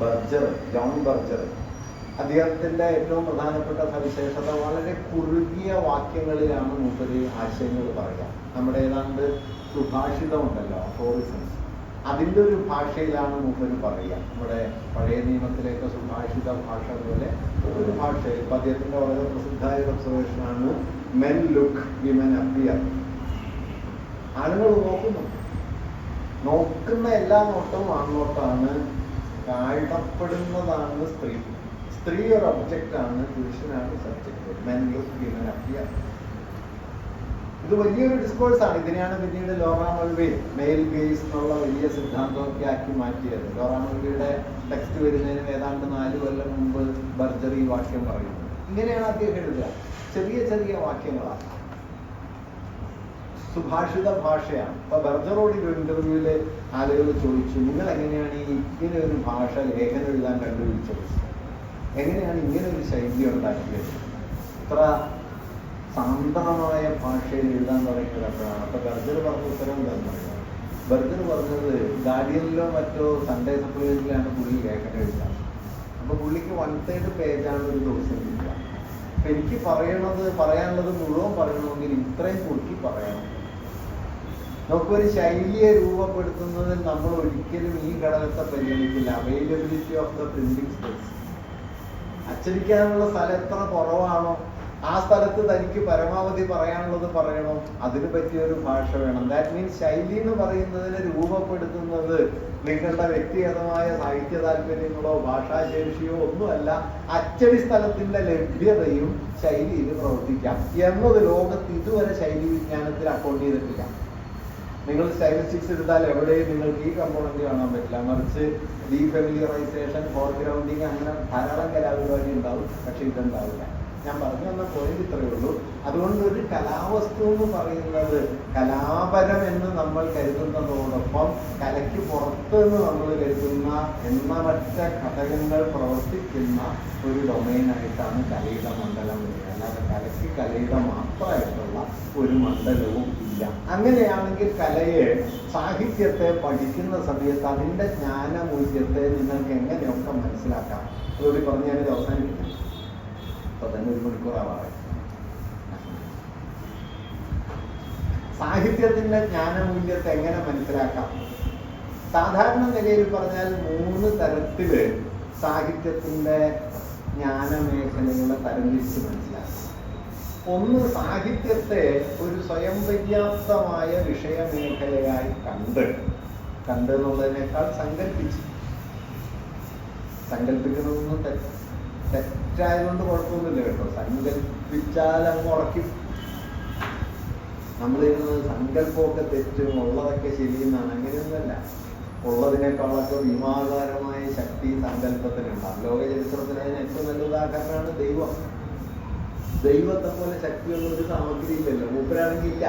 Berger John Berger. അദ്ദേഹത്തിന്റെ ഏറ്റവും പ്രധാനപ്പെട്ട സവിശേഷത വളരെ കുറുകിയ വാക്യങ്ങളിലാണ് മൂപ്പര് ആശയങ്ങൾ പറയുക. നമ്മുടെ ഏതാണ്ട് സുഭാഷിതമുണ്ടല്ലോ അഫോറിസംസ് അതിന്റെ ഒരു ഭാഷയിലാണ് മൂപ്പര് പറയുക. നമ്മുടെ പഴയ നിയമത്തിലേക്ക് സുഭാഷിത ഭാഷ പോലെ ഒരു ഭാഷയിൽ ഇപ്പം അദ്ദേഹത്തിന്റെ വളരെ പ്രസിദ്ധമായ ഒബ്സർവേഷനാണ് മെൻ ലുക്ക് വിമൻ അപ്പിയർ ആളുകൾ നോക്കുന്നു. നോക്കുന്ന എല്ലാ നോട്ടവും ആൺനോട്ടാണ് താഴ്ത്തപ്പെടുന്നതാണ് സ്ത്രീ. സ്ത്രീ ഒരു ഒബ്ജക്റ്റ് ആണ് പുരുഷനാണ് സബ്ജക്റ്റ് മെൻ ലുക്ക് വിമൻ ഇത് വലിയൊരു ഡിസ്കോഴ്സ് ആണ്. ഇതിനെയാണ് പിന്നീട് ലോറാമൽവേ മെയിൽ ഗേസ് എന്നുള്ള വലിയ സിദ്ധാന്തമൊക്കെ ആക്കി മാറ്റിയത്. ലോറ മൾവയുടെ ടെക്സ്റ്റ് വരുന്നതിന് ഏതാണ്ട് നാല് കൊല്ലം മുമ്പ് ബർജറി വാക്യം പറയുന്നു. ഇങ്ങനെയാണ് അദ്ദേഹം എഴുതുക. ചെറിയ ചെറിയ വാക്യങ്ങളാണ്. സുഭാഷിത ഭാഷയാണ്. ഇപ്പൊ ബർജറോട് ഒരു ഇന്റർവ്യൂവിൽ ആളുകൾ ചോദിച്ചു നിങ്ങൾ എങ്ങനെയാണ് ഈ ഇങ്ങനെ ഒരു ഭാഷ ലേഖനം എഴുതാൻ കണ്ടുപിടിച്ചത്? എങ്ങനെയാണ് ഇങ്ങനെ ഒരു ശൈലി ഉണ്ടാക്കിയത്? ഇത്ര സാന്ദ്രമായ ഭാഷയിൽ എഴുതാൻ തുടങ്ങിയത് അപ്പൊ ബർജർ പറഞ്ഞ ഉത്തരം തന്നത് ബർജർ പറഞ്ഞത് ഗാർഡിയനിലോ മറ്റോ സൺഡേ സപ്ലിമെന്റിലാണ് പുള്ളി ലേഖനം എഴുതാൻ അപ്പൊ പുള്ളിക്ക് വൺ തേർഡ് പേജാണ് ഒരു ദിവസം കിട്ടുക. അപ്പൊ എനിക്ക് പറയണത് പറയാനുള്ളത് മുഴുവൻ പറയണമെങ്കിൽ ഇത്രയും കുറുക്കി പറയണം. നമുക്കൊരു ശൈലിയെ രൂപപ്പെടുത്തുന്നതിൽ നമ്മൾ ഒരിക്കലും ഈ ഘടകത്തെ പരിഗണിക്കില്ല. Availability of the printing space അച്ചടിക്കാനുള്ള സ്ഥലം എത്ര കുറവാണോ ആ സ്ഥലത്ത് തനിക്ക് പരമാവധി പറയാനുള്ളത് പറയണോ. അതിന് പറ്റിയ ഒരു ഭാഷ വേണം. ദാറ്റ് മീൻസ് ശൈലി എന്ന് പറയുന്നതിനെ രൂപപ്പെടുത്തുന്നത് നിങ്ങളുടെ വ്യക്തിഗതമായ സാഹിത്യ താല്പര്യങ്ങളോ ഭാഷാശേഷിയോ ഒന്നുമല്ല. അച്ചടി സ്ഥലത്തിന്റെ ലഭ്യതയും ശൈലിയിൽ പ്രവർത്തിക്കാം. എന്നത് ലോകത്ത് ഇതുവരെ ശൈലി വിജ്ഞാനത്തിൽ അക്കൗണ്ട് ചെയ്തിട്ടില്ല. നിങ്ങൾ സ്റ്റാറ്റിസ്റ്റിക്സ് എടുത്താൽ എവിടെയും നിങ്ങൾക്ക് ഈ കമ്പോണന്റ് കാണാൻ പറ്റില്ല. മറിച്ച് ഡീഫെമിലിയറൈസേഷൻ ഫോർഗ്രൗണ്ടിങ് അങ്ങനെ ധാരാളം കലാപരിപാടി ഉണ്ടാവും. പക്ഷെ ഇതുണ്ടാവില്ല. ഞാൻ പറഞ്ഞു തന്ന പോയിന്റ് ഇത്രയേ ഉള്ളൂ. അതുകൊണ്ട് ഒരു കലാവസ്തു എന്ന് പറയുന്നത് കലാപരം എന്ന് നമ്മൾ കരുതുന്നതോടൊപ്പം കലയ്ക്ക് പുറത്ത് എന്ന് നമ്മൾ കരുതുന്ന എണ്ണമറ്റ ഘടകങ്ങൾ പ്രവർത്തിക്കുന്ന ഒരു ഡൊമൈനായിട്ടാണ് കലയുടെ മണ്ഡലം അല്ലാതെ കലയ്ക്ക് കലയുടെ മാത്രമായിട്ടുള്ള ഒരു മണ്ഡലവും ഇല്ല അങ്ങനെയാണെങ്കിൽ കലയെ സാഹിത്യത്തെ പഠിക്കുന്ന സമയത്ത് അതിന്റെ ജ്ഞാനമൂല്യത്തെ നിങ്ങൾക്ക് എങ്ങനെയൊക്കെ മനസ്സിലാക്കാം? അതുകൂടി പറഞ്ഞു ഞാനിത് അവസാനിപ്പിക്കാം. ഇപ്പൊ തന്നെ ഒരു മണിക്കൂറാവാറ് സാഹിത്യത്തിന്റെ ജ്ഞാനമൂല്യത്തെ എങ്ങനെ മനസ്സിലാക്കാം? സാധാരണ നിലയിൽ പറഞ്ഞാൽ മൂന്ന് തരത്തിൽ സാഹിത്യത്തിന്റെ ജ്ഞാനമേഖലകളെ തരംതിരിച്ച് മനസ്സിലാക്കാം. ഒന്ന് സാഹിത്യത്തെ ഒരു സ്വയം പര്യാപ്തമായ വിഷയമേഖലയായി കണ്ട് കണ്ട് എന്നുള്ളതിനേക്കാൾ സങ്കല്പിച്ച്. സങ്കല്പിക്കുന്നതൊന്നും തെറ്റ് തെറ്റായതുകൊണ്ട് കുഴപ്പമൊന്നുമില്ല കേട്ടോ. സങ്കല്പിച്ചാൽ അങ്ങ് ഉറക്കും നമ്മളിരുന്നത് സങ്കല്പമൊക്കെ തെറ്റും ഉള്ളതൊക്കെ ശരിയെന്നാണ്. അങ്ങനെയൊന്നുമല്ല. ഉള്ളതിനേക്കാളൊക്കെ വിമാകാരമായ ശക്തി സങ്കല്പത്തിനുണ്ടാകും ലോക ചരിത്രത്തിന് അതിന് ഏറ്റവും നല്ല ഉദാഹരണമാണ് ദൈവം. ദൈവത്തെ പോലെ ശക്തിയുള്ള ഒരു സാമഗ്രി ഇല്ലല്ലോ മൂപ്പരാണെങ്കിൽ ഇല്ല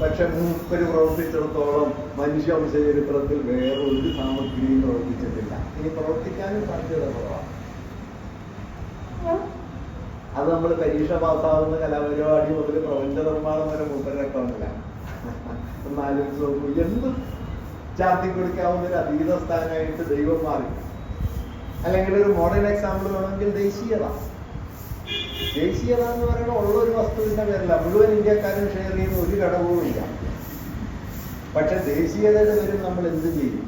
പക്ഷെ മൂപ്പര് പ്രവർത്തിച്ചിടത്തോളം മനുഷ്യവംശ ചരിത്രത്തിൽ വേറെ ഒരു സാമഗ്രിയും പ്രവർത്തിച്ചിട്ടില്ല. ഇനി പ്രവർത്തിക്കാനും സാധ്യത കുറവാണ് അത് നമ്മൾ പരീക്ഷ പാസ്സാവുന്ന കലാപരിപാടി മുതൽ പ്രപഞ്ച നിർമ്മാണം വരെ മൂപ്പരുടെ അക്കൗണ്ടിലാണ് ഒന്നാലോചിച്ച് നോക്കൂ. എന്ത് ചാർത്തി കൊടുക്കാവുന്ന ഒരു അതീത സ്ഥാനമായിട്ട് ദൈവം മാറി. അല്ലെങ്കിൽ ഒരു മോഡേൺ എക്സാമ്പിൾ വേണമെങ്കിൽ ദേശീയത. ദേശീയത എന്ന് പറയുന്നത് ഉള്ള ഒരു വസ്തുവിന്റെ പേരല്ല മുഴുവൻ ഇന്ത്യക്കാരും ഷെയർ ചെയ്യുന്ന ഒരു ഘടകവും ഇല്ല. പക്ഷെ ദേശീയതയുടെ പേരിൽ നമ്മൾ എന്ത് ചെയ്യും?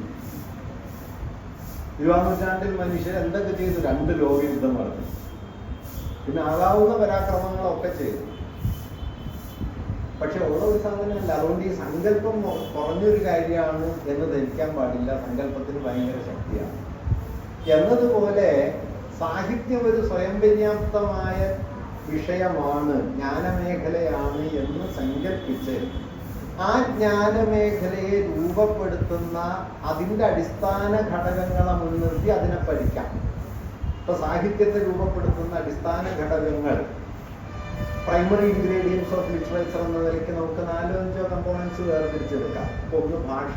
ഇരുപതാം നൂറ്റാണ്ടിൽ മനുഷ്യർ എന്തൊക്കെ ചെയ്തു? രണ്ട് ലോകയുദ്ധം നടത്തി. പിന്നെ ആകാവുന്ന പരാക്രമങ്ങളൊക്കെ ചെയ്തു. പക്ഷെ ഉള്ള ഒരു സാധനമല്ല. അതുകൊണ്ട് ഈ സങ്കല്പം കുറഞ്ഞൊരു കാര്യമാണ് എന്ന് ധരിക്കാൻ പാടില്ല. സങ്കല്പത്തിന് ഭയങ്കര ശക്തിയാണ്. എന്നതുപോലെ സാഹിത്യം ഒരു സ്വയം പര്യാപ്തമായ വിഷയമാണ് ജ്ഞാനമേഖലയാണ് എന്ന് സങ്കല്പിച്ച് ആ ജ്ഞാനമേഖലയെ രൂപപ്പെടുത്തുന്ന അതിന്റെ അടിസ്ഥാന ഘടകങ്ങളെ മുൻനിർത്തി അതിനെ പഠിക്കാം. ഇപ്പൊ സാഹിത്യത്തെ രൂപപ്പെടുത്തുന്ന അടിസ്ഥാന ഘടകങ്ങൾ പ്രൈമറി ഇൻഗ്രീഡിയൻസ് ഓഫ് ലിറ്ററേച്ചർ എന്ന നിലയ്ക്ക് നമുക്ക് നാലോ അഞ്ചോ കമ്പോണൻസ് വേർതിരിച്ചെടുക്കാം. ഒന്ന് ഭാഷ.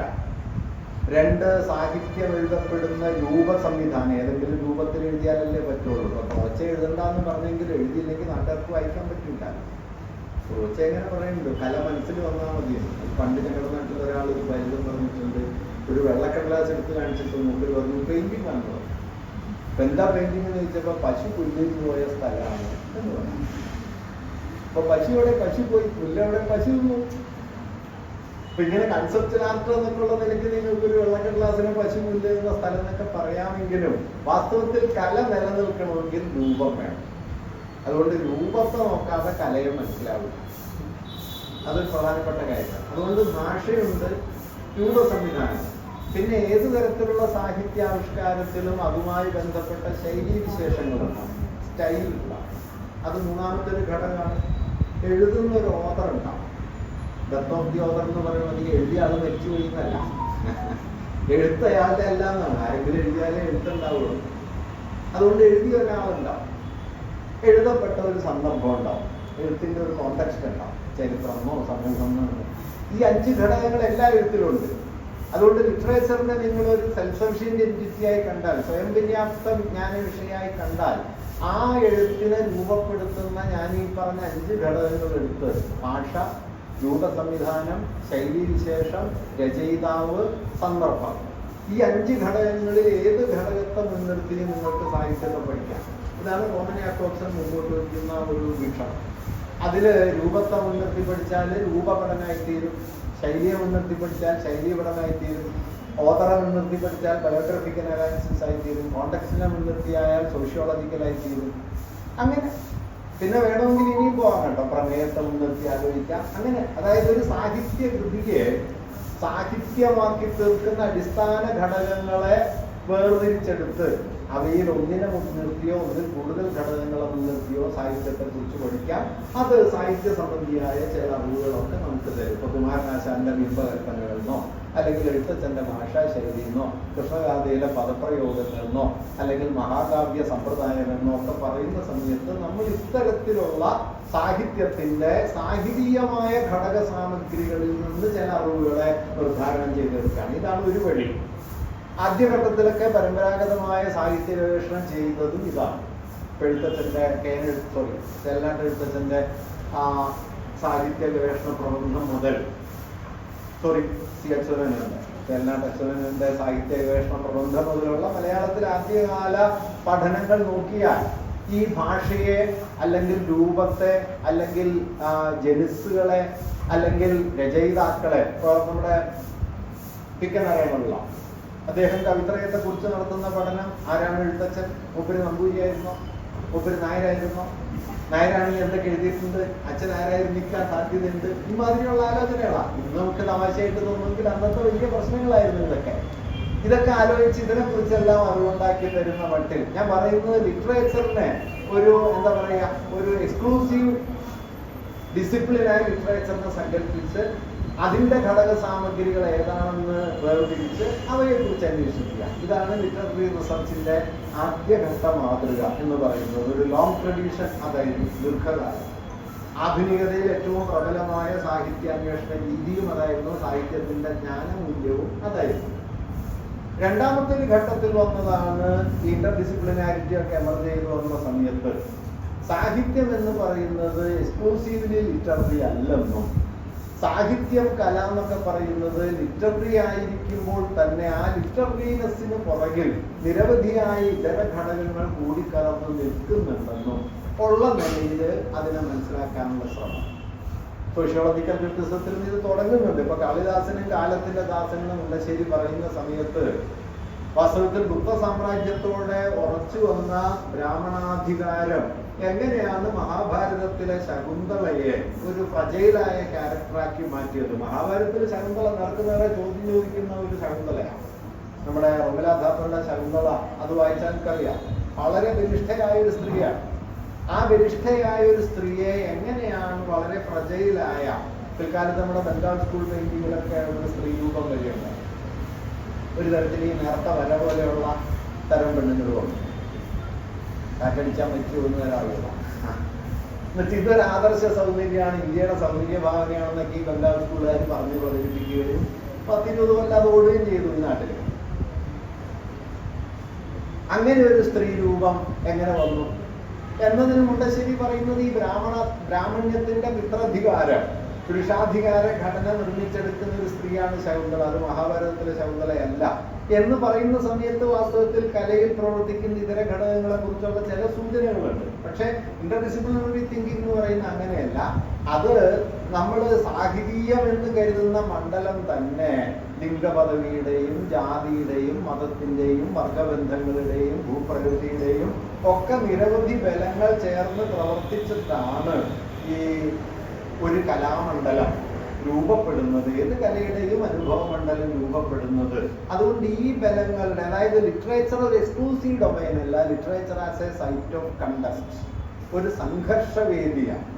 രണ്ട് സാഹിത്യം എഴുതപ്പെടുന്ന രൂപ സംവിധാനം ഏതെങ്കിലും രൂപത്തിൽ എഴുതിയാലല്ലേ പറ്റുള്ളൂ. അപ്പൊ കുറച്ച് എഴുതണ്ടെന്ന് പറഞ്ഞെങ്കിൽ എഴുതിയില്ലെങ്കിൽ നാട്ടുകാർക്ക് വായിക്കാൻ പറ്റില്ല കുറച്ച് എങ്ങനെ പറയുന്നുണ്ട് കല മനസ്സിൽ വന്നാൽ മതി പണ്ട് ഞങ്ങളുടെ നാട്ടിൽ ഒരാൾ ഒരു പരിചയം പറഞ്ഞിട്ടുണ്ട്. ഒരു വെള്ളക്കടലാസ് എടുത്ത് കാണിച്ചിട്ട് മുമ്പിൽ പറഞ്ഞു പെയിന്റിംഗ് ആണ് പറഞ്ഞു അപ്പൊ എന്താ പെയിന്റിംഗ് എന്ന് ചോദിച്ചപ്പോ പശു പുല്ലിന് പോയ സ്ഥലമാണ് എന്ന് പറഞ്ഞു. അപ്പൊ പശു എവിടെ പശു പോയി പുല്ലവിടെ പശു തിന്നു അപ്പൊ ഇങ്ങനെ കൺസെപ്റ്റൽ ആർട്ട് എന്നൊക്കെയുള്ള നിലയ്ക്ക് നിങ്ങൾക്ക് ഒരു വെള്ളക്കടലാസിനെ പശു പുല്ല് എന്ന സ്ഥലം എന്നൊക്കെ പറയാമെങ്കിലും വാസ്തവത്തിൽ കല നിലനിൽക്കണമെങ്കിൽ രൂപം വേണം. അതുകൊണ്ട് രൂപത്തെ നോക്കാതെ കലയെ മനസ്സിലാവില്ല അതൊരു പ്രധാനപ്പെട്ട കാര്യമാണ്. അതുകൊണ്ട് ഭാഷയുണ്ട് രൂപ സംവിധാനം. പിന്നെ ഏത് തരത്തിലുള്ള സാഹിത്യാവിഷ്കാരത്തിലും അതുമായി ബന്ധപ്പെട്ട ശൈലീ വിശേഷങ്ങളുണ്ട്. സ്റ്റൈൽ ഉണ്ടാവും അത് മൂന്നാമത്തെ ഒരു ഘടകമാണ്. എഴുതുന്ന ഒരു ഓതർ ഉണ്ടാവും. ഡെത്ത് ഓഫ് ദി ഓതർ എന്ന് പറയുന്നത് എഴുതിയ ആൾ മരിച്ചു പോയിന്നല്ല എഴുത്തയാളുടെ അല്ല എന്നാണ് ആരെങ്കിലും എഴുതിയാലേ എഴുത്തുണ്ടാവുള്ളൂ അതുകൊണ്ട് എഴുതിയ ഒരാളുണ്ടാവും. എഴുതപ്പെട്ട ഒരു സന്ദർഭം ഉണ്ടാവും. എഴുത്തിന്റെ ഒരു കോണ്ടക്സ്റ്റ് ഉണ്ടാവും. ചരിത്രമോ സമൂഹമോ. ഈ അഞ്ച് ഘടകങ്ങൾ എല്ലാ എഴുത്തിലും ഉണ്ട് അതുകൊണ്ട് ലിറ്ററേച്ചറിനെ നിങ്ങൾ ഒരു സെൽഫ് സഫിഷ്യന്റ് എന്റിറ്റിയായി കണ്ടാൽ സ്വയം പര്യാപ്ത വിജ്ഞാന വിഷയമായി കണ്ടാൽ ആ എഴുത്തിനെ രൂപപ്പെടുത്തുന്ന ഞാൻ ഈ പറഞ്ഞ അഞ്ച് ഘടകങ്ങൾ എടുത്ത് ഭാഷ രൂപ സംവിധാനം ശൈലീവിശേഷം രചയിതാവ് സന്ദർഭം. ഈ അഞ്ച് ഘടകങ്ങളിൽ ഏത് ഘടകത്തെ മുൻനിർത്തി നിങ്ങൾക്ക് സാഹിത്യത്തെ പഠിക്കാം? ഇതാണ് കോമനി യാക്കോബ്സൺ മുമ്പോട്ട് വയ്ക്കുന്ന ഒരു വീക്ഷണം. അതിൽ രൂപത്തെ മുൻനിർത്തി പഠിച്ചാൽ രൂപപഠനമായി തീരും ശൈലിയെ മുൻനിർത്തി പഠിച്ചാൽ ശൈലി പഠനമായി തീരും ഓതറെ മുൻനിർത്തി പഠിച്ചാൽ ബയോഗ്രഫിക്കൽ അനാലിസിസ് ആയിത്തീരും തീരും കോണ്ടക്സിനെ മുൻനിർത്തിയായാൽ സോഷ്യോളജിക്കൽ ആയിത്തീരും അങ്ങനെ പിന്നെ വേണമെങ്കിൽ ഇനിയും പോകാം കേട്ടോ. പ്രമേയത്തെ മുൻനിർത്തി ആലോചിക്കാം. അങ്ങനെ അതായത് ഒരു സാഹിത്യ കൃതിയെ സാഹിത്യമാക്കി തീർക്കുന്ന അടിസ്ഥാന ഘടകങ്ങളെ വേർതിരിച്ചെടുത്ത് അവയിൽ ഒന്നിനെ മുൻനിർത്തിയോ ഒന്നിൽ കൂടുതൽ ഘടകങ്ങളെ മുൻനിർത്തിയോ സാഹിത്യത്തെ കുറിച്ച് പഠിക്കാം. അത് സാഹിത്യ സംബന്ധിയായ ചില അറിവുകളൊക്കെ നമുക്ക് തരും. ഇപ്പൊ കുമാരനാശാന്റെ ബിംബകൽപ്പനകളെന്നോ അല്ലെങ്കിൽ എഴുത്തച്ഛന്റെ ഭാഷാശൈലി എന്നോ കൃഷ്ണഗാഥയിലെ പദപ്രയോഗങ്ങളെന്നോ അല്ലെങ്കിൽ മഹാകാവ്യ സമ്പ്രദായം എന്നോ ഒക്കെ പറയുന്ന സമയത്ത് നമ്മൾ ഇത്തരത്തിലുള്ള സാഹിത്യത്തിന്റെ സാഹിതീയമായ ഘടക സാമഗ്രികളിൽ നിന്ന് ചില അറിവുകളെ നിർദ്ധാരണം ചെയ്തെടുക്കുകയാണ്. ഇതാണ് ഒരു വഴി. ആദ്യഘട്ടത്തിലൊക്കെ പരമ്പരാഗതമായ സാഹിത്യ ഗവേഷണം ചെയ്യുന്നതും ഇതാണ് എഴുത്തച്ഛന്റെ എഴുത്തച്ഛന്റെ കേന സോറി ചെല്ലാണ്ട് എഴുത്തച്ഛന്റെ സാഹിത്യ ഗവേഷണ പ്രബന്ധം മുതൽ സോറി സി അച്യുതനുണ്ട് ചെല്ലാണ്ട് അച്യുതനുണ്ട് സാഹിത്യ ഗവേഷണ പ്രബന്ധം മുതലുള്ള മലയാളത്തിൽ ആദ്യകാല പഠനങ്ങൾ നോക്കിയാൽ ഈ ഭാഷയെ അല്ലെങ്കിൽ രൂപത്തെ അല്ലെങ്കിൽ ജനുസുകളെ അല്ലെങ്കിൽ രചയിതാക്കളെ ഇപ്പൊ നമ്മുടെ പിക്കൻ അറിയണമല്ലോ അദ്ദേഹം കവിത്രയത്തെ കുറിച്ച് നടത്തുന്ന പഠനം ആരാണ് എഴുത്തച്ഛൻ? ഒബരി നമ്പൂരിയായിരുന്നോ ഒബരി നായരായിരുന്നോ? നായരാണെങ്കിൽ എന്തൊക്കെ എഴുതിയിട്ടുണ്ട്? അച്ഛൻ ആരായിരുന്നിക്കാൻ സാധ്യതയുണ്ട്? ഈ മാതിരിയുള്ള ആലോചനകളാണ് ഇന്ന് നമുക്ക് തമാശയായിട്ട് തോന്നുമെങ്കിൽ അന്നത്തെ വലിയ പ്രശ്നങ്ങളായിരുന്നു ഇതൊക്കെ. ഇതൊക്കെ ആലോചിച്ച് ഇതിനെ കുറിച്ചെല്ലാം അറിവുണ്ടാക്കി തരുന്ന മട്ടിൽ. ഞാൻ പറയുന്നത് ലിറ്ററേച്ചറിനെ ഒരു എന്താ പറയുക ഒരു എക്സ്ക്ലൂസീവ് ഡിസിപ്ലിനായി ലിറ്ററേച്ചറിനെ സങ്കല്പിച്ച് അതിന്റെ ഘടക സാമഗ്രികൾ ഏതാണെന്ന് വേർതിരിച്ച് അവയെക്കുറിച്ച് അന്വേഷിക്കുക. ഇതാണ് ലിറ്റററി റിസർച്ചിന്റെ ആദ്യഘട്ട മാതൃക എന്ന് പറയുന്നത്. ഒരു ലോങ് ട്രഡീഷൻ അതായിരുന്നു ദീർഘകാലം. ആധുനികതയിൽ ഏറ്റവും പ്രബലമായ സാഹിത്യാന്വേഷണ രീതിയും അതായിരുന്നു സാഹിത്യത്തിന്റെ ജ്ഞാനമൂല്യവും അതായിരുന്നു. രണ്ടാമത്തെ ഒരു ഘട്ടത്തിൽ വന്നതാണ് ഇന്റർ ഡിസിപ്ലിനാരിറ്റി ഒക്കെ എമർജ് ചെയ്ത് വന്ന സമയത്ത്. സാഹിത്യം എന്ന് പറയുന്നത് എക്സ്ക്ലൂസീവ്ലി ലിറ്റററി അല്ലെന്നും സാഹിത്യം കല എന്നൊക്കെ പറയുന്നത് ലിറ്റററി ആയിരിക്കുമ്പോൾ തന്നെ ആ ലിറ്റററിനെസ്സിന് പുറകിൽ നിരവധിയായ ഇതര ഘടകങ്ങൾ കൂടിക്കലർന്ന് നിൽക്കുന്നുണ്ടെന്നും ഉള്ള നിലയിൽ അതിനെ മനസ്സിലാക്കാനുള്ള ശ്രമം. സോഷ്യോളജിക്കൽ ക്രിറ്റിസത്തിൽ ഇത് തുടങ്ങുന്നുണ്ട്. ഇപ്പൊ കാളിദാസനും കാലത്തിന്റെ ദാസനും മുണ്ടശ്ശേരി പറയുന്ന സമയത്ത് വാസ്തവത്തിൽ ഗുപ്ത സാമ്രാജ്യത്തോടെ ഉറച്ചു വന്ന ബ്രാഹ്മണാധികാരം എങ്ങനെയാണ് മഹാഭാരതത്തിലെ ശകുന്തളയെ ഒരു ഫജയിലായ ക്യാരക്ടറാക്കി മാറ്റിയത്? മഹാഭാരതത്തിൽ ശകുന്തള നടക്കുന്നവരെ ചോദ്യം ചോദിക്കുന്ന ഒരു ശകുന്തളയാണ്. നമ്മുടെ റോമിലാധാത്തയുടെ ശകുന്തള അത് വായിച്ചാൽ കറിയാം വളരെ ബലിഷ്ഠയായ ഒരു സ്ത്രീയാണ്. ആ ബലിഷ്ഠയായ ഒരു സ്ത്രീയെ എങ്ങനെയാണ് വളരെ പ്രജയിലായ പിൽക്കാലത്ത് നമ്മുടെ ബംഗാൾ സ്കൂൾ പെയിന്റിങ്ങിലൊക്കെ ഒരു സ്ത്രീ രൂപം വരെയുണ്ട് ഒരു തരത്തിൽ ഈ നേർത്ത വര പോലെയുള്ള തരം പെണ്ണുങ്ങൾ വന്നു കാറ്റടിച്ചാൽ എന്ന് വരെ ഒരാളുകളാണ് എന്നിട്ട് ഇതൊരു ആദർശ സൗന്ദര്യമാണ് ഇന്ത്യയുടെ സൗന്ദര്യ ഭാവനയാണെന്നൊക്കെ ഈ ബംഗാൾ സ്കൂളുകാർ പറഞ്ഞു പ്രചരിപ്പിക്കുകയും പത്തിരുപത് കൊല്ലം അത് ഓടുകയും ചെയ്തു ഈ നാട്ടിൽ. അങ്ങനെ ഒരു സ്ത്രീ രൂപം എങ്ങനെ വന്നു? എന്നതിന് മുണ്ടശ്ശേരി പറയുന്നത് ഈ ബ്രാഹ്മണ ബ്രാഹ്മണ്യത്തിന്റെ മിത്രാധികാരം പുരുഷാധികാര ഘടന നിർമ്മിച്ചെടുക്കുന്ന ഒരു സ്ത്രീയാണ് ശകുന്തള. അത് മഹാഭാരതത്തിലെ ശകുന്തളയല്ല. എന്ന് പറയുന്ന സമയത്ത് വാസ്തവത്തിൽ കലയിൽ പ്രവർത്തിക്കുന്ന ഇതര ഘടകങ്ങളെ കുറിച്ചുള്ള ചില സൂചനകളുണ്ട്. പക്ഷെ ഇന്റർഡിസിപ്ലിനറി തിങ്കിങ് എന്ന് പറയുന്ന അങ്ങനെയല്ല. അത് നമ്മൾ സാഹിതീയം എന്ന് കരുതുന്ന മണ്ഡലം തന്നെ ലിംഗപദവിയുടെയും ജാതിയുടെയും മതത്തിന്റെയും വർഗബന്ധങ്ങളുടെയും ഭൂപ്രകൃതിയുടെയും ഒക്കെ നിരവധി ബലങ്ങൾ ചേർന്ന് പ്രവർത്തിച്ചിട്ടാണ് ഈ ഒരു കലാമണ്ഡലം. രൂപപ്പെടുന്നത്? ഏത് കലയുടെയും അനുഭവ മണ്ഡലം രൂപപ്പെടുന്നത്? അതുകൊണ്ട് ഈ ബലങ്ങളുടെ അതായത് ലിറ്ററേച്ചർ ഒരു എക്സ്ക്ലൂസീവ് ഡൊമൈൻ അല്ല. Literature as a site of contest ഒരു സംഘർഷവേദിയാണ്.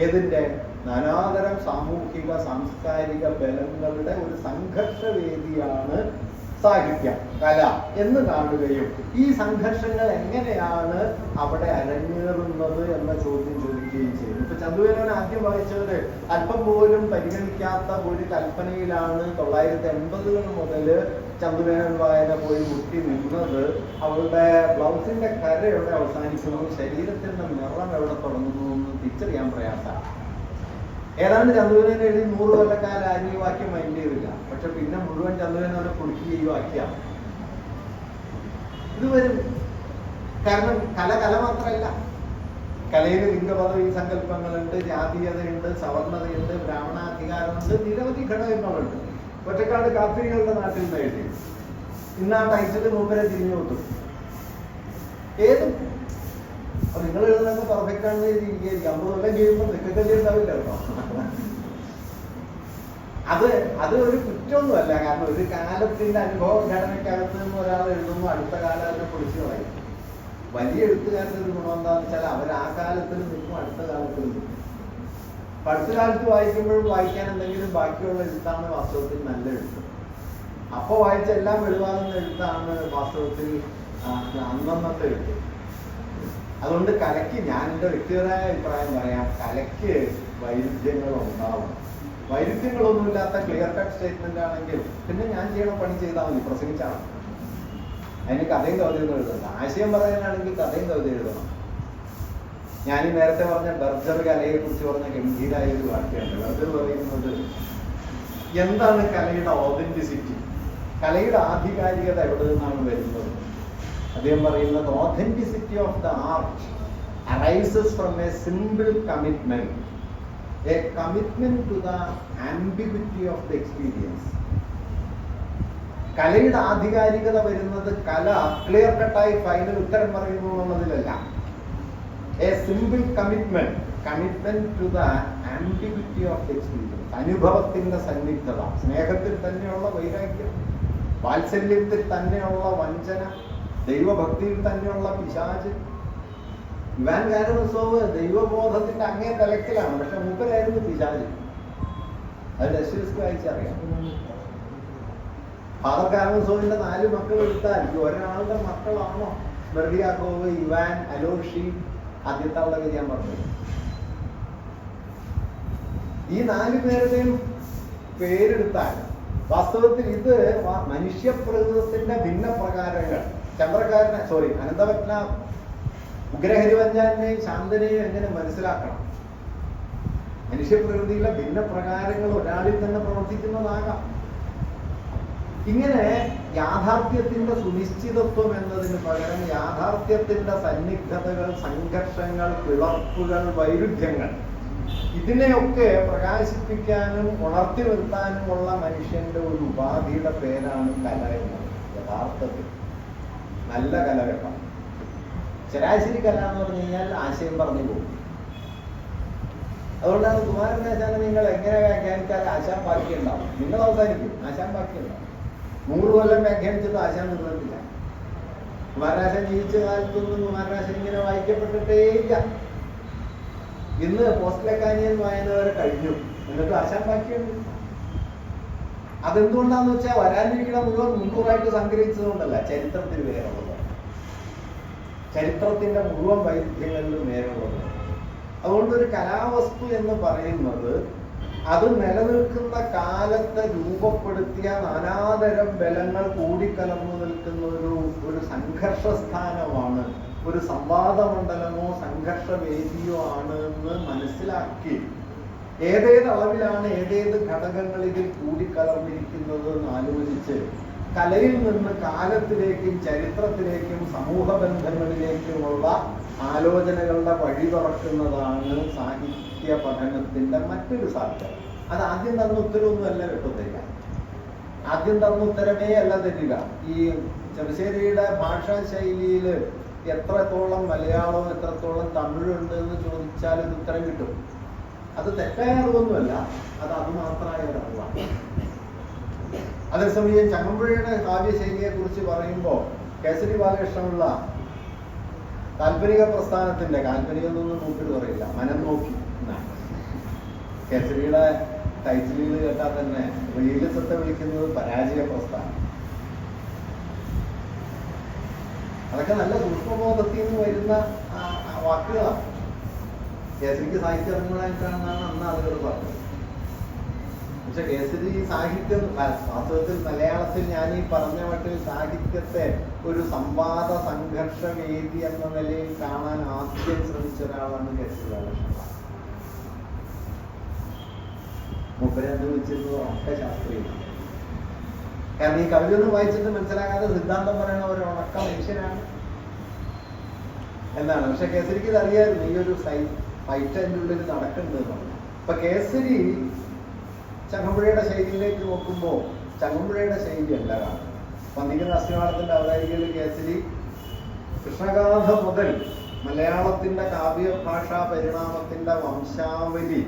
ഏതിന്റെ നാനാതരം സാമൂഹിക സാംസ്കാരിക ബലങ്ങളുടെ ഒരു സംഘർഷവേദിയാണ് സാഹിത്യം കല എന്ന് കാണുകയും ഈ സംഘർഷങ്ങൾ എങ്ങനെയാണ് അവിടെ അരങ്ങേറുന്നത് എന്ന ചോദ്യം ചോദിക്കുകയും ചെയ്യും. ഇപ്പൊ ചന്ദുവേനോൻ ആദ്യം വായിച്ചത് അല്പം പോലും പരിഗണിക്കാത്ത ഒരു കൽപ്പനയിലാണ് തൊള്ളായിരത്തി എൺപതുകൾ മുതൽ ചന്ദ്രവേനൻ വായന പോയി മുട്ടി നിന്നത്. അവളുടെ ബ്ലൗസിന്റെ കര എവിടെ അവസാനിക്കുന്നു. ശരീരത്തിന്റെ നിറം എവിടെ തുടങ്ങുന്നു എന്ന് തിരിച്ചറിയാൻ പ്രയാസമാണ്. ഏതാണ്ട് ചന്ദ്രനെ എഴുതി നൂറ് കൊല്ലക്കാലം ആരും ഈ വാക്യം മൈൻഡ് ചെയ്തില്ല. പക്ഷെ പിന്നെ മുഴുവൻ ചന്ദ്രനെ അവരെ കുടുക്കി ഈ വാക്യാണ് ഇത് വരും. കാരണം കല കല മാത്രമല്ല. കലയിൽ ലിംഗപദവി സങ്കല്പങ്ങളുണ്ട് ജാതീയതയുണ്ട് സവർണതയുണ്ട് ബ്രാഹ്മണാധികാരമുണ്ട് നിരവധി ഘടകങ്ങളുണ്ട്. ഒറ്റക്കാട് കാപ്പിരികളുടെ നാട്ടിൽ നിന്ന് എഴുതി. ഇന്ന് ആ ടൈറ്റിൽ മൂപ്പരെ തിരിഞ്ഞു കൊടുത്തു ഏത് അപ്പൊ നിങ്ങൾ എഴുതുന്നൊക്കെ പെർഫെക്റ്റ് ആണെന്ന് എഴുതിയിരിക്കുകയായിരിക്കും അമ്പത് കൊല്ലം കഴിയുമ്പോൾ ക്രിക്കറ്റ് ഉണ്ടാവില്ല കേട്ടോ അത് അത് ഒരു കുറ്റമൊന്നുമല്ല. കാരണം ഒരു കാലത്തിന്റെ അനുഭവ ഘടനയ്ക്കകത്ത് നിന്ന് ഒരാൾ എഴുതുന്നു അടുത്ത കാലം അതിനെ പൊളിച്ചു കളയും. വലിയ എഴുത്തുകാരുടെ ഒരു ഗുണം എന്താണെന്ന് വെച്ചാൽ അവർ ആ കാലത്തിൽ നിൽക്കും അടുത്ത കാലത്തിൽ നിൽക്കും. അപ്പൊ അടുത്ത കാലത്ത് വായിക്കുമ്പോഴും വായിക്കാൻ എന്തെങ്കിലും ബാക്കിയുള്ള എഴുത്താണ് വാസ്തവത്തിൽ നല്ല എഴുത്ത്. അപ്പൊ വായിച്ച എല്ലാം എഴുതാവുന്ന എഴുത്താണ് വാസ്തവത്തിൽ അന്നന്നത്തെ എഴുത്ത്. അതുകൊണ്ട് കലയ്ക്ക് ഞാൻ എന്റെ വ്യക്തിപരമായ അഭിപ്രായം പറയാം. കലയ്ക്ക് വൈരുദ്ധ്യങ്ങൾ ഉണ്ടാവും വൈരുദ്ധ്യങ്ങളൊന്നുമില്ലാത്ത ക്ലിയർ കട്ട് സ്റ്റേറ്റ്മെന്റ് ആണെങ്കിൽ പിന്നെ ഞാൻ ചെയ്യണ പണി ചെയ്താൽ മതി പ്രസംഗിച്ചാണ് അതിന് കഥയും കവിതയൊന്നും എഴുതണ്ട. ആശയം പറയാനാണെങ്കിൽ കഥയും കവിത എഴുതണം. ഞാൻ ഈ നേരത്തെ പറഞ്ഞ ബർജർ കലയെ കുറിച്ച് പറഞ്ഞ ഗംഭീരായ ഒരു വാക്യമുണ്ട്. ബർജർ പറയുന്നത് എന്താണ് കലയുടെ ഓതന്റിസിറ്റി കലയുടെ ആധികാരികത എവിടെ നിന്നാണ് വരുന്നത്? അദ്ദേഹം പറയുന്നത് authenticity of the art arises from a simple commitment a commitment to the ambiguity of the experience കലയുടെ ആധികാരികത വരുന്നത് കല ക്ലിയർ കട്ടായി ഫൈനൽ ഉത്തരം പറയുന്നു എന്നുള്ളതിലല്ല a simple commitment commitment to the ambiguity of the experience അനുഭവത്തിന്റെ സന്നിഗ്ധത സ്നേഹത്തിൽ തന്നെയുള്ള വൈരാഗ്യം വാത്സല്യത്തിൽ തന്നെയുള്ള വഞ്ചന ദൈവഭക്തിയിൽ തന്നെയുള്ള പിശാച്. ഇവാൻ ഉത്സവ് ദൈവബോധത്തിന്റെ അങ്ങേ തലക്കിലാണ് പക്ഷെ മൂപ്പരായിരുന്നു പിശാച്. അത് ഡെസ്റ്റിസ്ക്ക് വായിച്ചറിയാം ഫാദർ കാരമസോവിന്റെ നാല് മക്കൾ എടുത്താൽ ഒരാളുടെ മക്കളാണോ? ബെർഡിയാക്കോവ് ഇവാൻ അലോഷി ആദ്യത്തെ ആളുടെ ഞാൻ പറഞ്ഞത് ഈ നാല് പേരുടെയും പേരെടുത്താൽ വാസ്തവത്തിൽ ഇത് മനുഷ്യപ്രകൃതത്തിന്റെ ഭിന്ന പ്രകാരങ്ങൾ ചന്ദ്രക്കാരനെ സോറി അനന്തപത്ന ഉഗ്രഹരിവഞ്ചാനെയും ശാന്തനെയും എങ്ങനെ മനസ്സിലാക്കണം? മനുഷ്യപ്രകൃതിയിലെ ഭിന്ന പ്രകാരങ്ങൾ ഒരാളിൽ തന്നെ പ്രവർത്തിക്കുന്നതാകാം. ഇങ്ങനെ യാഥാർത്ഥ്യത്തിന്റെ സുനിശ്ചിതത്വം എന്നതിന് പകരം യാഥാർത്ഥ്യത്തിന്റെ സന്നിഗ്ധതകൾ സംഘർഷങ്ങൾ പിളർപ്പുകൾ വൈരുദ്ധ്യങ്ങൾ ഇതിനെയൊക്കെ പ്രകാശിപ്പിക്കാനും ഉണർത്തി നിർത്താനുമുള്ള മനുഷ്യന്റെ ഒരു ഉപാധിയുടെ പേരാണ് കല എന്നത് യഥാർത്ഥത്തിൽ. നല്ല കല കേട്ടോ ശരാശരി കല എന്ന് പറഞ്ഞു കഴിഞ്ഞാൽ ആശയം പറഞ്ഞു പോകും. അതുകൊണ്ടാണ് കുമാരനാശാനെ നിങ്ങൾ എങ്ങനെ വ്യാഖ്യാനിച്ചാൽ ആശാൻ ബാക്കിയുണ്ടാവും നിങ്ങൾ അവസാനിക്കും. ആശാൻ ബാക്കിയുണ്ടാവും നൂറ് കൊല്ലം വ്യാഖ്യാനിച്ചിട്ട് ആശാൻ നിന്നിട്ടില്ല. കുമാരനാശൻ ജീവിച്ച കാലത്തൊന്നും കുമാരനാശൻ ഇങ്ങനെ വായിക്കപ്പെട്ടിട്ടേ ഇല്ല. ഇന്ന് പോസ്റ്റലക്കാനിയൻ വായന വരെ കഴിഞ്ഞു. എന്നിട്ട് ആശാൻ ബാക്കിയുണ്ട്. അതെന്തുകൊണ്ടാന്ന് വെച്ചാൽ വരാനിരിക്കുന്ന മുഴുവൻ മുൻകൂറായിട്ട് സംഗ്രഹിച്ചതുകൊണ്ടല്ല ചരിത്രത്തിൽ വേറുള്ളത് ചരിത്രത്തിന്റെ മുഴുവൻ വൈരുദ്ധ്യങ്ങളിലും വേറുള്ളത് അതുകൊണ്ട് ഒരു കലാവസ്തു എന്ന് പറയുന്നത് അത് നിലനിൽക്കുന്ന കാലത്തെ രൂപപ്പെടുത്തിയ നാനാതരം ബലങ്ങൾ കൂടിക്കലർന്നു നിൽക്കുന്ന ഒരു ഒരു സംഘർഷ സ്ഥാനമാണ് ഒരു സംവാദമണ്ഡലമോ സംഘർഷ വേദിയോ ആണ് എന്ന് മനസ്സിലാക്കി ഏതേത് അളവിലാണ് ഏതേത് ഘടകങ്ങൾ ഇതിൽ കൂടിക്കലർന്നിരിക്കുന്നത് എന്ന് ആലോചിച്ച് കലയിൽ നിന്ന് കാലത്തിലേക്കും ചരിത്രത്തിലേക്കും സമൂഹ ബന്ധങ്ങളിലേക്കുമുള്ള ആലോചനകളുടെ വഴി തുറക്കുന്നതാണ് സാഹിത്യ പഠനത്തിന്റെ മറ്റൊരു സാധ്യത. അത് ആദ്യം തന്ന ഉത്തരവൊന്നും അല്ല കിട്ടുന്നില്ല ആദ്യം തന്ന ഉത്തരമേ അല്ല തരിക ഈ ചെറുശ്ശേരിയുടെ ഭാഷാ ശൈലിയിൽ എത്രത്തോളം മലയാളവും എത്രത്തോളം തമിഴുണ്ട് എന്ന് ചോദിച്ചാൽ ഇത് ഉത്തരം കിട്ടും. അത് തെറ്റായ അറിവൊന്നുമല്ല അത് അതുമാത്രമായ ഒരു അറിവാണ്. അതേസമയം ചങ്ങമ്പുഴയുടെ കാവ്യശൈലിയെ കുറിച്ച് പറയുമ്പോൾ കേസരി ബാലകൃഷ്ണനുള്ള കാൽപ്പനിക പ്രസ്ഥാനത്തിന്റെ കാൽപ്പനികം എന്നൊന്നും മൂപ്പിട്ട് പറയില്ല. മനം നോക്കി എന്നാണ്. കേസരിയുടെ ടൈറ്റിലുകൾ കേട്ടാൽ തന്നെ റിയലിസത്തെ വിളിക്കുന്നത് പരാജയ പ്രസ്ഥാനം അതൊക്കെ നല്ല സൂക്ഷ്മബോധത്തിൽ നിന്ന് വരുന്ന വാക്കുകളാണ്. കേസരിക്ക് സാഹിത്യം അറിഞ്ഞുകൂടായിട്ടാണെന്നാണ് അന്ന് ആളുകൾ പറഞ്ഞത്. പക്ഷെ കേസരി സാഹിത്യം വാസ്തവത്തിൽ മലയാളത്തിൽ ഞാൻ ഈ പറഞ്ഞ മട്ടിൽ സാഹിത്യത്തെ ഒരു സംവാദ സംഘർഷ വേദി എന്ന നിലയിൽ കാണാൻ ആദ്യം ശ്രമിച്ച ഒരാളാണ് കേസരി ബാലകൃഷ്ണൻ. മൂപ്പരെ അനുഭവിച്ചിരുന്നത് ഒക്കെ ശാസ്ത്രീയമാണ് കാരണം ഈ കവിത ഒന്നും വായിച്ചിട്ട് മനസ്സിലാകാതെ സിദ്ധാന്തം പറയുന്ന ഒരു ഉണക്ക മനുഷ്യനാണ് എന്നാണ്. പക്ഷെ കേസരിക്ക് ഇത് അറിയായിരുന്നു ഈ ഒരു സൈ ഫൈറ്റ് അതിന്റെ ഉള്ളിൽ നടക്കുന്നുണ്ട് എന്നുള്ളത് അപ്പൊ കേസരി ചങ്ങമ്പുഴയുടെ ശൈലിയിലേക്ക് നോക്കുമ്പോൾ ചങ്ങമ്പുഴയുടെ ശൈലി അല്ല കാണുന്നത് പന്തിക്കുന്ന അസ്ഥിവാളത്തിന്റെ അവതാരികയിൽ കേസരി കൃഷ്ണഗാഥ മുതൽ മലയാളത്തിന്റെ കാവ്യഭാഷാ പരിണാമത്തിന്റെ വംശാവലി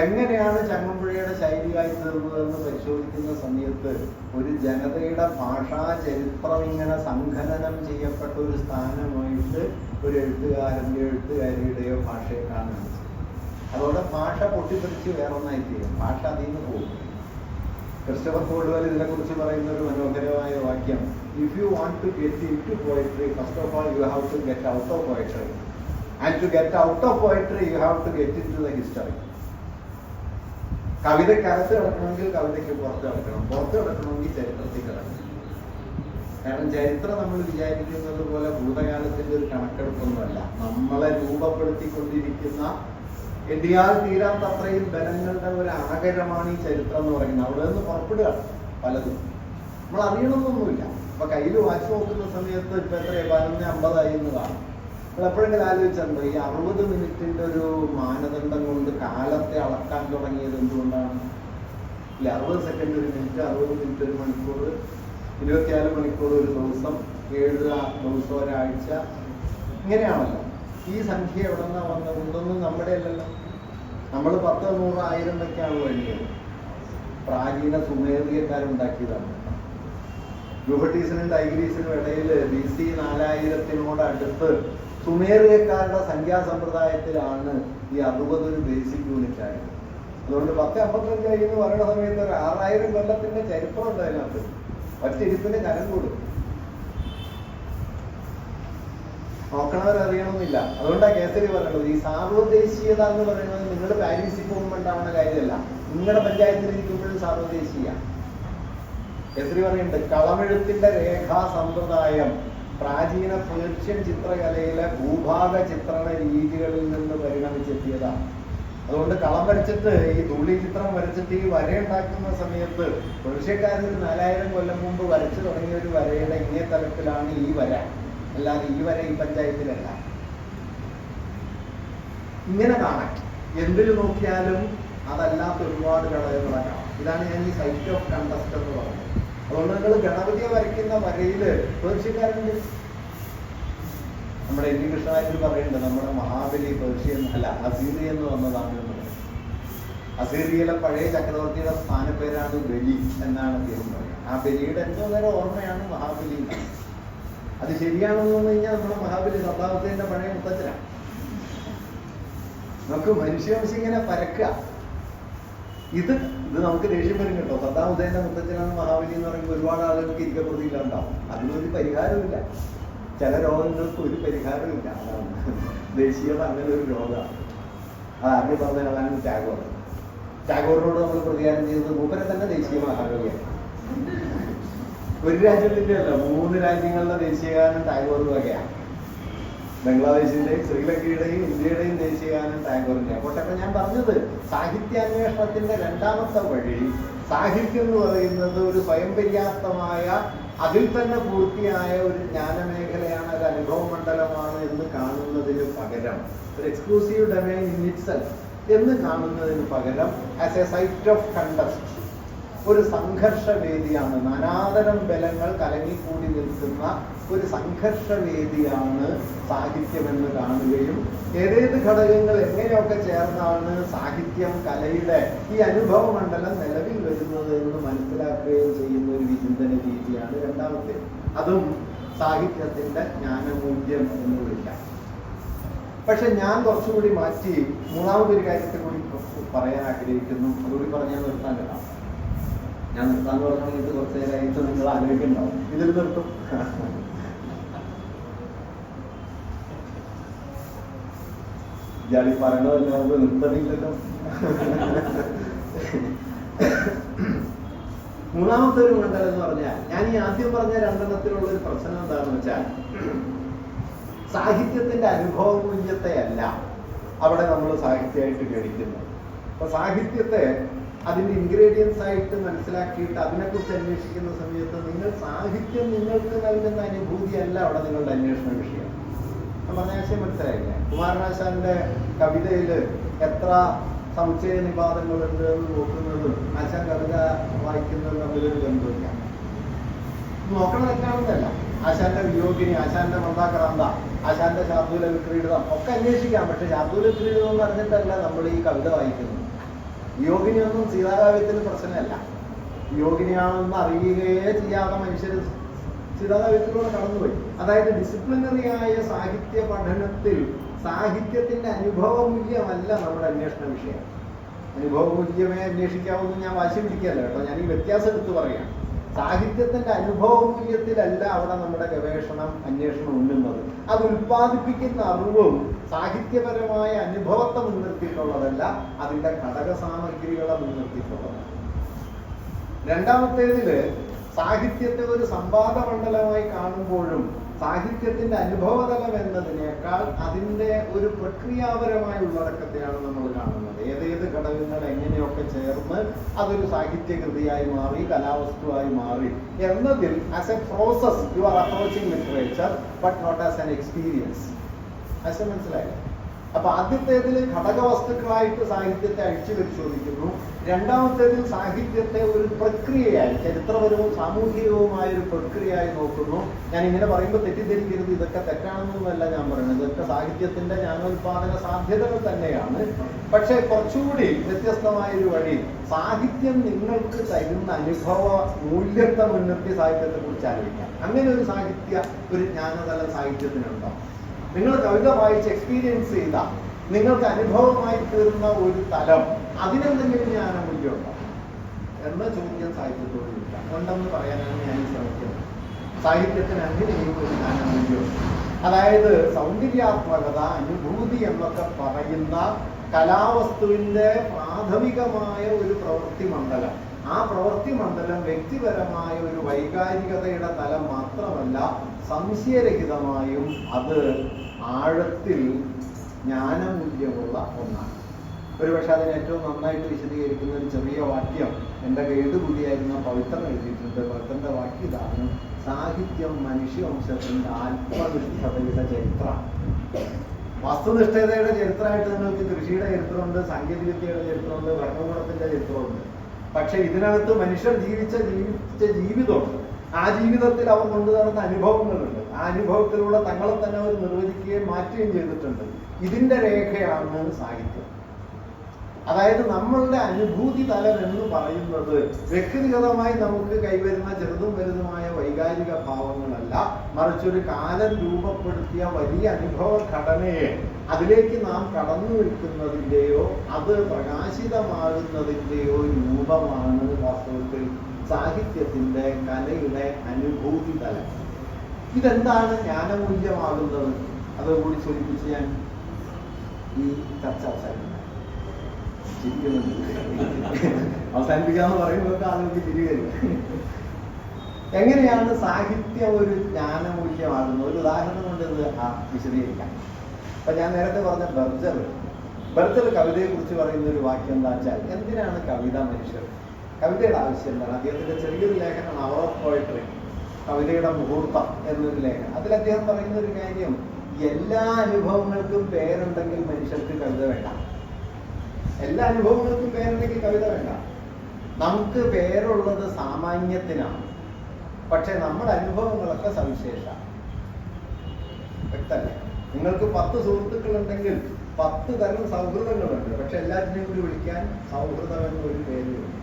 എങ്ങനെയാണ് ചങ്ങമ്പുഴയുടെ ശൈലിയായി തീർന്നതെന്ന് പരിശോധിക്കുന്ന സമയത്ത് ഒരു ജനതയുടെ ഭാഷാ ചരിത്രം ഇങ്ങനെ സംഘനനം ചെയ്യപ്പെട്ട ഒരു സ്ഥാനമായിട്ട് ഒരു എഴുത്തുകാരന്റെ എഴുത്തുകാരിയുടെയോ ഭാഷയെ കാണാൻ അതുകൊണ്ട് ഭാഷ പൊട്ടിത്തെറിച്ച് വേറൊന്നായി ചെയ്യും ഭാഷ അതിൽ നിന്ന് പോകും. ക്രിസ്റ്റഫർ കോൾഡ്വെൽ ഇതിനെക്കുറിച്ച് പറയുന്ന ഒരു മനോഹരമായ വാക്യം if you want to get into poetry first of all you have to get out of poetry and to get out of poetry you have to get into the history കവിതയ്ക്കകത്ത് കിടക്കണമെങ്കിൽ കവിതയ്ക്ക് പുറത്ത് കിടക്കണം പുറത്ത് കിടക്കണമെങ്കിൽ ചരിത്രത്തിൽ കിടക്കണം കാരണം ചരിത്രം നമ്മൾ വിചാരിക്കുന്നത് പോലെ ഭൂതകാലത്തിന്റെ ഒരു കണക്കെടുപ്പൊന്നുമല്ല. നമ്മളെ രൂപപ്പെടുത്തിക്കൊണ്ടിരിക്കുന്ന എണ്ണിയാൽ തീരാത്തത്രയും ബലങ്ങളുടെ ഒരു ആകരമാണ് ഈ ചരിത്രം എന്ന് പറയുന്നത്. അവിടെ നിന്ന് പുറപ്പെടുക പലതും. നമ്മൾ അറിയണമെന്നൊന്നുമില്ല അപ്പൊ കയ്യിൽ വാച്ച് നോക്കുന്ന സമയത്ത് ഇപ്പൊ എത്ര പതിനൊന്ന് അമ്പതായി എന്ന് കാണും എപ്പോഴെങ്കിലും ആലോചിച്ചിട്ടുണ്ടോ ഈ അറുപത് മിനിറ്റിന്റെ ഒരു മാനദണ്ഡം കൊണ്ട് കാലത്തെ അളക്കാൻ തുടങ്ങിയത് എന്തുകൊണ്ടാണ്? ഇല്ല അറുപത് സെക്കൻഡ് ഒരു മിനിറ്റ് അറുപത് മിനിറ്റ് ഒരു മണിക്കൂർ ഇരുപത്തിനാല് മണിക്കൂർ ഒരു ദിവസം ഏഴ് ദിവസം ഒരാഴ്ച. ഇങ്ങനെയാണല്ലോ. ഈ സംഖ്യ എവിടെ നിന്നാ വന്നത്? ഇതൊന്നും നമ്മുടെ അല്ലല്ലോ. നമ്മൾ പത്ത് നൂറ് ആയിരം വെക്കാണ് വേണ്ടിയത് പ്രാചീന സുമേറിയക്കാരുണ്ടാക്കിയതാണ് ഗുഹട്ടീസിനും ടൈഗ്രീസിനും ഇടയിൽ ബി സി നാലായിരത്തിനോട് അടുത്ത് സുമേറിയക്കാരുടെ സംഖ്യാ സമ്പ്രദായത്തിലാണ് ഈ അറുപത് ഒരു ബേസിക് യൂണിറ്റ് ആയത്. അതുകൊണ്ട് പത്ത് അമ്പത്തഞ്ചായി എന്ന് പറയുന്ന സമയത്ത് ഒരു ആറായിരം കൊല്ലത്തിന്റെ ചരിത്രം ഉണ്ട് അതിനകത്ത്. കരം കനം കൂടും. നോക്കണവരറിയണമെന്നില്ല. അതുകൊണ്ടാണ് കേസരി പറയുന്നത് ഈ സാർവദേശീയത എന്ന് പറയുന്നത് നിങ്ങൾ പാരീസിൽ പോകുമ്പോൾ കാര്യമല്ല. നിങ്ങളുടെ പഞ്ചായത്തിൽ ഇരിക്കുമ്പോഴും സാർവദേശീയ. കേസരി പറയുന്നുണ്ട് കളമെഴുത്തിന്റെ രേഖാ സമ്പ്രദായം പ്രാചീന പേർഷ്യൻ ചിത്രകലയിലെ ഭൂഭാഗ ചിത്രണ രീതികളിൽ നിന്ന് പരിണമിച്ചെത്തിയതാണ്. അതുകൊണ്ട് കളം വരച്ചിട്ട് ഈ ധൂളി ചിത്രം വരച്ചിട്ട് ഈ വരയുണ്ടാക്കുന്ന സമയത്ത് പേർഷ്യക്കാരൻ ഒരു നാലായിരം കൊല്ലം മുമ്പ് വരച്ചു തുടങ്ങിയ ഒരു വരയുടെ ഇങ്ങേ തലത്തിലാണ് ഈ വര. അല്ലാതെ ഈ വര ഈ പഞ്ചായത്തിലല്ല. ഇങ്ങനെ കാണാം. എന്തിൽ നോക്കിയാലും അതല്ലാത്ത ഒരുപാട് ഘടകങ്ങളെ കാണാം. ഇതാണ് ഞാൻ ഈ സൈറ്റ് ഓഫ് കണ്ടസ്റ്റ് എന്ന് പറഞ്ഞത്. അതുകൊണ്ട് നിങ്ങൾ ഗണപതിയെ വരയ്ക്കുന്ന വരയിൽ പേർഷ്യക്കാരുണ്ട് നമ്മുടെ വി കൃഷ്ണനായിട്ട് പറയുന്നുണ്ട് നമ്മുടെ മഹാബലി പേർഷ്യ അല്ല അസീറി എന്ന് വന്നതാണ് എന്ന് പറയും അസീറിയയിലെ പഴയ ചക്രവർത്തിയുടെ സ്ഥാനപ്പേരാണ് ബലി എന്നാണ് അദ്ദേഹം പറയുന്നത്. ആ ബലിയുടെ എന്തോ നേരം ഓർമ്മയാണ് മഹാബലി. അത് ശരിയാണെന്ന് പറഞ്ഞു കഴിഞ്ഞാൽ നമ്മുടെ മഹാബലി സദാവത്തിന്റെ പഴയ മുത്തച്ഛനാണ്. നമുക്ക് മനുഷ്യവംശം ഇങ്ങനെ പരക്കുക. ഇത് ഇത് നമുക്ക് ദേഷ്യം വരും കേട്ടോ. സദാ ഉദയന്റെ മുത്തച്ഛനാണ് മഹാബലി എന്ന് പറയുമ്പോൾ ഒരുപാട് ആളുകൾക്ക് ഇരിക്കപ്പെടുത്തിയിട്ടുണ്ടാവും അതിനൊരു പരിഹാരമില്ല ചില രോഗങ്ങൾക്ക് ഒരു പരിഹാരമില്ല അതാണ് ദേശീയത അങ്ങനെ ഒരു രോഗമാണ് അത് ആദ്യം പറഞ്ഞ ആളാണ് ടാഗോർ. ടാഗോറിനോട് നമ്മൾ പ്രതികാരം ചെയ്തത് മൂപ്പരെ തന്നെ ദേശീയ മഹാകവിയാണ് ഒരു രാജ്യത്തിന്റെ അല്ല മൂന്ന് രാജ്യങ്ങളുടെ ദേശീയഗാനം ടാഗോർ വകയാണ്. ബംഗ്ലാദേശിന്റെയും ശ്രീലങ്കയുടെയും ഇന്ത്യയുടെയും ദേശീയഗാനം ടാഗോറിന്റെ അപ്പോട്ടൊക്കെ ഞാൻ പറഞ്ഞത് സാഹിത്യാന്വേഷണത്തിന്റെ രണ്ടാമത്തെ വഴി സാഹിത്യം എന്ന് പറയുന്നത് ഒരു സ്വയം പര്യാപ്തമായ അതിൽ തന്നെ പൂർത്തിയായ ഒരു ജ്ഞാനമേഖലയാണ് ഒരു അനുഭവ മണ്ഡലമാണ് എന്ന് കാണുന്നതിന് പകരം ഒരു എക്സ്ക്ലൂസീവ് ഡൊമൈൻ ഇൻ ഇറ്റ്സെൽഫ് എന്ന് കാണുന്നതിന് പകരം as a site of contest ഒരു സംഘർഷവേദിയാണ്. നാനാതരം ബലങ്ങൾ കലങ്ങിക്കൂടി നിൽക്കുന്ന ഒരു സംഘർഷവേദിയാണ് സാഹിത്യമെന്ന് കാണുകയും ഏതേത് ഘടകങ്ങൾ എങ്ങനെയൊക്കെ ചേർന്നാണ് സാഹിത്യം കലയുടെ ഈ അനുഭവ മണ്ഡലം നിലവിൽ വരുന്നത് എന്ന് മനസ്സിലാക്കുകയും ചെയ്യുന്ന ഒരു വിചിന്തന രീതിയാണ് രണ്ടാമത്തെ. അതും സാഹിത്യത്തിന്റെ ജ്ഞാനമൂല്യം എന്ന് വിളിക്കാം. പക്ഷെ ഞാൻ കുറച്ചുകൂടി മാറ്റി മൂന്നാമതൊരു കാര്യത്തെ കൂടി പറയാൻ ആഗ്രഹിക്കുന്നു. അതുകൂടി പറഞ്ഞാൽ നിർത്താൻ കേട്ടാം. ഞാൻ നിർത്താൻ പറഞ്ഞ ഇത് കുറച്ച് നേരമായിട്ട് നിങ്ങൾ ആലോചിക്കുന്നുണ്ടാവും ഇതിൽ നിർത്തും. ഇയാളീ പറയണതല്ല നമുക്ക് നിർത്തണില്ലല്ലോ. മൂന്നാമത്തെ ഒരു മണ്ഡലം എന്ന് പറഞ്ഞാൽ ഞാൻ ഈ ആദ്യം പറഞ്ഞ രണ്ടെണ്ണത്തിലുള്ള ഒരു പ്രശ്നം എന്താണെന്ന് വെച്ചാൽ സാഹിത്യത്തിന്റെ അനുഭവ മൂല്യത്തെ അല്ല അവിടെ നമ്മൾ സാഹിത്യമായിട്ട് ഗണിക്കുന്നത് അപ്പൊ സാഹിത്യത്തെ അതിന്റെ ഇൻഗ്രീഡിയൻസ് ആയിട്ട് മനസ്സിലാക്കിയിട്ട് അതിനെക്കുറിച്ച് അന്വേഷിക്കുന്ന സമയത്ത് നിങ്ങൾ സാഹിത്യം നിങ്ങൾക്ക് നൽകുന്ന അനുഭൂതിയല്ല അവിടെ നിങ്ങളുടെ അന്വേഷണ വിഷയം. പറഞ്ഞ ആശയം മനസ്സിലായില്ലേ? കുമാരനാശാന്റെ കവിതയിൽ എത്ര സംശയ നിപാതങ്ങളുണ്ട് എന്ന് നോക്കുന്നതും ആശാൻ കവിത വായിക്കുന്നതും തമ്മിലൊരു ബന്ധമില്ല. നോക്കണം തെറ്റാണെന്നല്ല ആശാന്റെ വിയോഗിനി ആശാന്റെ മന്ദാക്രാന്ത ആശാന്റെ ശാർദൂല വിക്രീഡിതം ഒക്കെ അന്വേഷിക്കാം. പക്ഷെ ശാർദൂല വിക്രീഡിതം എന്ന് പറഞ്ഞിട്ടല്ല നമ്മൾ ഈ കവിത വായിക്കുന്നത്. യോഗിനിയൊന്നും സീതാകാവ്യത്തിന് പ്രശ്നമല്ല. യോഗിനിയാണെന്ന് അറിയുകയേ ചെയ്യാത്ത മനുഷ്യർ സീതാകാവ്യത്തിലൂടെ കടന്നുപോയി. അതായത് ഡിസിപ്ലിനറി ആയ സാഹിത്യ പഠനത്തിൽ സാഹിത്യത്തിന്റെ അനുഭവ മൂല്യമല്ല നമ്മുടെ അന്വേഷണ വിഷയം. അനുഭവ മൂല്യമേ അന്വേഷിക്കാവുന്ന ഞാൻ വാശി പിടിക്കുകയല്ല കേട്ടോ. ഞാൻ ഈ വ്യത്യാസം എടുത്ത് പറയാം സാഹിത്യത്തിന്റെ അനുഭവ മൂല്യത്തിലല്ല അവിടെ നമ്മുടെ ഗവേഷണം അന്വേഷണം ഉണ്ടുന്നത് അത് ഉൽപ്പാദിപ്പിക്കുന്ന അറിവും സാഹിത്യപരമായ അനുഭവത്തെ മുൻനിർത്തിയിട്ടുള്ളതല്ല അതിന്റെ ഘടക സാമഗ്രികളെ മുൻനിർത്തിയിട്ടുള്ളതാണ് രണ്ടാമത്തേതിൽ സാഹിത്യത്തെ ഒരു സംവാദ മണ്ഡലമായി കാണുമ്പോഴും സാഹിത്യത്തിന്റെ അനുഭവതലം എന്നതിനേക്കാൾ അതിന്റെ ഒരു പ്രക്രിയാപരമായ ഉള്ളടക്കത്തെയാണ് നമ്മൾ കാണുന്നത്. ഏതേത് ഘടകങ്ങൾ എങ്ങനെയൊക്കെ ചേർന്ന് അതൊരു സാഹിത്യകൃതിയായി മാറി കലാവസ്തുവായി മാറി എന്നതിൽ as a process you are approaching literature but not as an experience ആശയം മനസ്സിലായോ? അപ്പൊ ആദ്യത്തേതിൽ ഘടകവസ്തുക്കളായിട്ട് സാഹിത്യത്തെ അഴിച്ചു പരിശോധിക്കുന്നു. രണ്ടാമത്തേതിൽ സാഹിത്യത്തെ ഒരു പ്രക്രിയയായി ചരിത്രപരവും സാമൂഹികവുമായ ഒരു പ്രക്രിയയായി നോക്കുന്നു. ഞാൻ ഇങ്ങനെ പറയുമ്പോൾ തെറ്റിദ്ധരിക്കരുത് ഇതൊക്കെ തെറ്റാണെന്നൊന്നുമല്ല ഞാൻ പറയുന്നത്. ഇതൊക്കെ സാഹിത്യത്തിന്റെ ജ്ഞാനോത്പാദന സാധ്യതകൾ തന്നെയാണ്. പക്ഷേ കുറച്ചുകൂടി വ്യത്യസ്തമായ ഒരു വഴി സാഹിത്യം നിങ്ങൾക്ക് തരുന്ന അനുഭവ മൂല്യത്തെ മുൻനിർത്തി സാഹിത്യത്തെ കുറിച്ച് ആലോചിക്കാം. അങ്ങനെ ഒരു സാഹിത്യ ഒരു ജ്ഞാനതല സാഹിത്യത്തിനുണ്ടോ? നിങ്ങൾ കവിത വായിച്ച് എക്സ്പീരിയൻസ് ചെയ്ത നിങ്ങൾക്ക് അനുഭവമായി തീർന്ന ഒരു തലം. അതിനെന്തെങ്കിലും ജ്ഞാനമൂല്യമുണ്ടോ എന്ന ചോദ്യം സാഹിത്യത്തോട് ചോദിക്കാം. ഉണ്ടെന്ന് പറയാനാണ് ഞാൻ ശ്രമിക്കുന്നത് സാഹിത്യത്തിന് അങ്ങനെയും ഒരു ജ്ഞാനമൂല്യമുണ്ട് അതായത് സൗന്ദര്യാത്മകത അനുഭൂതി എന്നൊക്കെ പറയുന്ന കലാവസ്തുവിന്റെ പ്രാഥമികമായ ഒരു പ്രവൃത്തി മണ്ഡലം. ആ പ്രവൃത്തി മണ്ഡലം വ്യക്തിപരമായ ഒരു വൈകാരികതയുടെ തലം മാത്രമല്ല സംശയരഹിതമായും അത് ആഴത്തിൽ ജ്ഞാനമൂല്യമുള്ള ഒന്നാണ്. ഒരുപക്ഷെ അതിന് ഏറ്റവും നന്നായിട്ട് വിശദീകരിക്കുന്ന ഒരു ചെറിയ വാക്യം എന്റെ ഗൈഡ് കൂടിയായിരുന്ന പവിത്രൻ എഴുതിയിട്ടുണ്ട്. ഭക്തന്റെ വാക്യം ഇതാണ് സാഹിത്യം മനുഷ്യവംശത്തിന്റെ ആത്മനിഷ്ഠതയുടെ ചരിത്രം വസ്തുനിഷ്ഠതയുടെ ചരിത്രമായിട്ട് നിങ്ങൾക്ക് കൃഷിയുടെ ചരിത്രമുണ്ട് സാങ്കേതിക വിദ്യയുടെ ചരിത്രമുണ്ട് ഭരണകൂടത്തിന്റെ ചരിത്രമുണ്ട്. പക്ഷെ ഇതിനകത്ത് മനുഷ്യർ ജീവിച്ച ജീവിച്ച ജീവിതമുണ്ട് ആ ജീവിതത്തിൽ അവർ കൊണ്ടു നടന്ന അനുഭവങ്ങളുണ്ട്. ആ അനുഭവത്തിലൂടെ തങ്ങളെ തന്നെ അവർ നിർവചിക്കുകയും മാറ്റുകയും ചെയ്തിട്ടുണ്ട്. ഇതിന്റെ രേഖയാണ് സാഹിത്യം. അതായത് നമ്മളുടെ അനുഭൂതി തലം എന്ന് പറയുന്നത് വ്യക്തിഗതമായി നമുക്ക് കൈവരുന്ന ചെറുതും വലുതുമായ വൈകാരിക ഭാവങ്ങളല്ല. മറിച്ച് ഒരു കാലം രൂപപ്പെടുത്തിയ വലിയ അനുഭവ ഘടനയെ അതിലേക്ക് നാം കടന്നു നിൽക്കുന്നതിന്റെയോ അത് പ്രകാശിതമാകുന്നതിന്റെയോ രൂപമാണ് വാസ്തവത്തിൽ സാഹിത്യത്തിന്റെ കലയുടെ അനുഭൂതി തലം. ഇതെന്താണ് ജ്ഞാനമൂല്യമാകുന്നത്? അതുകൂടി സൂചിപ്പിച്ച് ഞാൻ ഈ ചർച്ച അവസാനിപ്പിക്കാം. അവസാനിപ്പിക്കാന്ന് പറയുമ്പോൾ ആളുകൾക്ക് തിരികെ എങ്ങനെയാണ് സാഹിത്യം ഒരു ജ്ഞാനമൂല്യമാകുന്നത്? ഒരു ഉദാഹരണം കൊണ്ട് ഇത് ആ വിശദീകരിക്കാം. അപ്പൊ ഞാൻ നേരത്തെ പറഞ്ഞ ബർജർ ബർജർ കവിതയെ കുറിച്ച് പറയുന്ന ഒരു വാക്യം എന്താ വെച്ചാൽ എന്തിനാണ് കവിത മനുഷ്യർ? കവിതയുടെ ആവശ്യം എന്താണ്? അദ്ദേഹത്തിന്റെ ചെറിയൊരു ലേഖനമാണ് അവർ ഓഫ് പോയട്രി കവിതയുടെ മുഹൂർത്തം എന്നൊരു ലേഖനം. അതിൽ അദ്ദേഹം പറയുന്ന ഒരു കാര്യം എല്ലാ അനുഭവങ്ങൾക്കും പേരുണ്ടെങ്കിൽ മനുഷ്യർക്ക് കവിത വേണ്ട. എല്ലാ അനുഭവങ്ങൾക്കും പേരുണ്ടെങ്കിൽ കവിത വേണ്ട. നമുക്ക് പേരുള്ളത് സാമാന്യത്തിനാണ്. പക്ഷെ നമ്മുടെ അനുഭവങ്ങളൊക്കെ സവിശേഷ വ്യക്തല്ലേ നിങ്ങൾക്ക് പത്ത് സുഹൃത്തുക്കളുണ്ടെങ്കിൽ പത്ത് തരം സൗഹൃദങ്ങളുണ്ട്. പക്ഷെ എല്ലാത്തിനെയും കൂടി വിളിക്കാൻ സൗഹൃദം എന്ന ഒരു പേരുണ്ട്.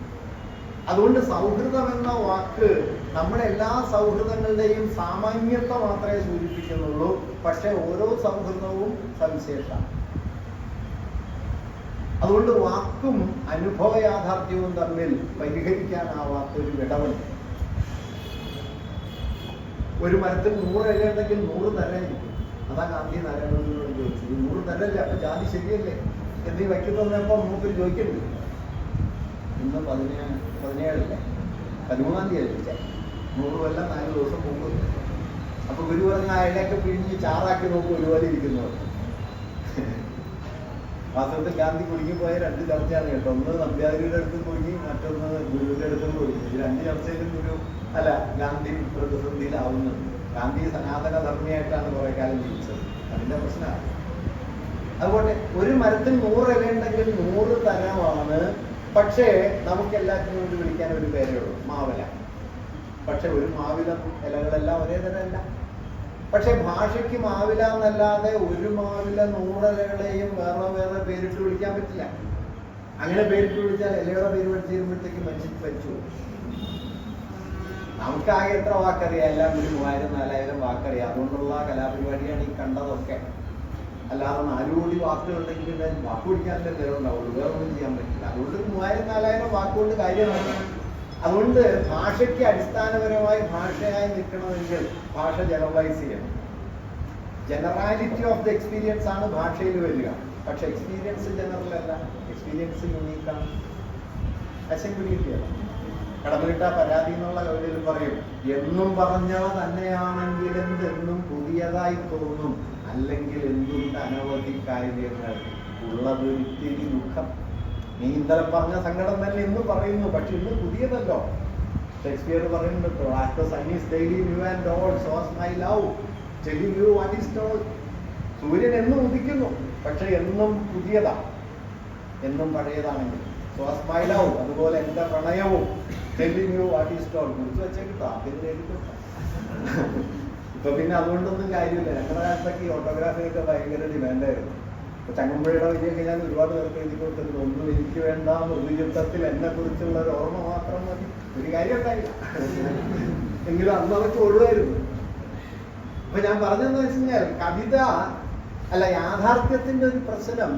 അതുകൊണ്ട് സൗഹൃദം എന്ന വാക്ക് നമ്മുടെ എല്ലാ സൗഹൃദങ്ങളുടെയും സാമാന്യത്വം മാത്രമേ സൂചിപ്പിക്കുന്നുള്ളൂ. പക്ഷെ ഓരോ സൗഹൃദവും സവിശേഷമാണ്. അതുകൊണ്ട് വാക്കും അനുഭവ യാഥാർത്ഥ്യവും തമ്മിൽ പരിഹരിക്കാനാവാത്ത ഒരു വിടവുണ്ട് ഒരു മരത്തിൽ നൂറ് ഇല ഉണ്ടെങ്കിൽ നൂറ് തരായിരിക്കും അതാ ഗാന്ധി നാരായണനോട് ചോദിച്ചത്. ഈ നൂറ് തരല്ലേ അപ്പൊ ജാതി ശരിയല്ലേ? എന്നീ വയ്ക്കുന്നപ്പോ മൂപ്പിൽ ചോദിക്കണ്ടേ ഇന്ന് പതിനേഴ് പതിനേഴല്ലേ? പതിമൂന്നാം തീയതി ചോദിച്ചേ നൂറ് കൊല്ലം നാല് ദിവസം മുമ്പ്. അപ്പൊ ഗുരു പറഞ്ഞ ആ ഇലയൊക്കെ പിഴിഞ്ഞ് ചാറാക്കി നോക്കും ഒരുപോലെ ഇരിക്കുന്നവർ. വാസ്തവത്തിൽ ഗാന്ധി കുടുങ്ങിപ്പോയ രണ്ട് ചർച്ചയാണ് കേട്ടോ ഒന്ന് നമ്പ്യാതിരിയുടെ അടുത്ത് കുടുങ്ങി മറ്റൊന്ന് ഗുരുവിന്റെ അടുത്ത് കുടുങ്ങി. ഈ രണ്ട് ചർച്ചയിലും ഗുരു അല്ല ഗാന്ധി പ്രതിസന്ധിയിലാവുന്നുണ്ട് ഗാന്ധി സനാതന ധർമ്മിയായിട്ടാണ് കുറെ കാലം ജീവിച്ചത്. അതിന്റെ പ്രശ്നമാണ്. അതുപോലെ ഒരു മരത്തിൽ നൂറ് ഇല ഉണ്ടെങ്കിൽ നൂറ് തരമാണ്. പക്ഷേ നമുക്ക് എല്ലാത്തിനും വേണ്ടി വിളിക്കാൻ ഒരു പേരേ ഉള്ളൂ. മാവില. പക്ഷെ ഒരു മാവില ഇലകളെല്ലാം ഒരേ തരമല്ല. പക്ഷെ ഭാഷയ്ക്ക് മാവില എന്നല്ലാതെ ഒരു മാവില നൂറലകളെയും വേറെ വേറെ പേരിട്ട് വിളിക്കാൻ പറ്റില്ല. അങ്ങനെ പേരിട്ട് വിളിച്ചാൽ ഇലയുടെ പേര് പഠിച്ചു തരുമ്പോഴത്തേക്ക് മനുഷ്യൻ നമുക്കാകെ എത്ര വാക്കറിയാം? എല്ലാം ഒരു മൂവായിരം നാലായിരം വാക്കറിയാം. അതുകൊണ്ടുള്ള കലാപരിപാടിയാണ് ഈ കണ്ടതൊക്കെ. അല്ലാതെ നാലു കോടി വാക്കുകളുണ്ടെങ്കിൽ പിന്നെ വാക്ക് പിടിക്കാനല്ലേ നേരം ഉണ്ടാവുള്ളൂ വേറെ ഒന്നും ചെയ്യാൻ പറ്റില്ല. അതുകൊണ്ട് മൂവായിരം നാലായിരം വാക്കുകൊണ്ട് കാര്യമാണ് അതുകൊണ്ട് ഭാഷയ്ക്ക് അടിസ്ഥാനപരമായി ഭാഷയായി നിൽക്കണമെങ്കിൽ ഭാഷ ജനറലൈസ് ചെയ്യണം. ജനറാലിറ്റി ഓഫ് ദ എക്സ്പീരിയൻസ് ആണ് ഭാഷയിൽ വരിക. പക്ഷെ എക്സ്പീരിയൻസ് ജനറൽ അല്ല. എക്സ്പീരിയൻസ് യുണീക്കാണ് പിടികിട്ടിയത് കടമലിട്ട പരാതി എന്നുള്ള കവിതയിൽ പറയും. എന്നും പറഞ്ഞാൽ തന്നെയാണെങ്കിൽ എന്തെന്നും പുതിയതായി തോന്നും. അല്ലെങ്കിൽ എന്തുണ്ട് അനവധി കാര്യങ്ങൾ ഉള്ളതൊരിത്തിരി ദുഃഖം. നീ ഇന്നലെ പറഞ്ഞ സങ്കടം തന്നെ ഇന്ന് പറയുന്നു പക്ഷെ ഇന്ന് പുതിയതല്ലോ. ഷേക്സ്പിയർ പറയുന്നുണ്ട് I sun is daily new and old so is my love telling you what is told സൂര്യൻ എന്നും ഉദിക്കുന്നു പക്ഷെ എന്നും പുതിയതാ. എന്നും പഴയതാണെങ്കിൽ സോസ് മൈ ലവ് അതുപോലെ എന്റെ പ്രണയവും telling you what is told കുറിച്ച് വെച്ചേക്കിട്ടോ ആദ്യം ഇപ്പൊ പിന്നെ അതുകൊണ്ടൊന്നും കാര്യമില്ല. ഞങ്ങളുടെ കാലത്തൊക്കെ ഈ ഓട്ടോഗ്രാഫിനൊക്കെ ഭയങ്കര ഡിമാൻഡായിരുന്നു ഇപ്പൊ ചങ്ങമ്പുഴയുടെ വലിയ ഞാൻ ഒരുപാട് പേർക്ക് എഴുതി കൊടുത്തിട്ടുണ്ട്. ഒന്നും എനിക്ക് വേണ്ട മൃദുചിത്രത്തിൽ എന്നെ കുറിച്ചുള്ള ഒരു ഓർമ്മ മാത്രം മതി. ഒരു കാര്യം ഉണ്ടായില്ല എങ്കിലും അന്ന് അവർക്ക് ഒഴിവായിരുന്നു അപ്പൊ ഞാൻ പറഞ്ഞതെന്ന് വെച്ച് കഴിഞ്ഞാൽ കവിത അല്ല യാഥാർത്ഥ്യത്തിന്റെ ഒരു പ്രശ്നം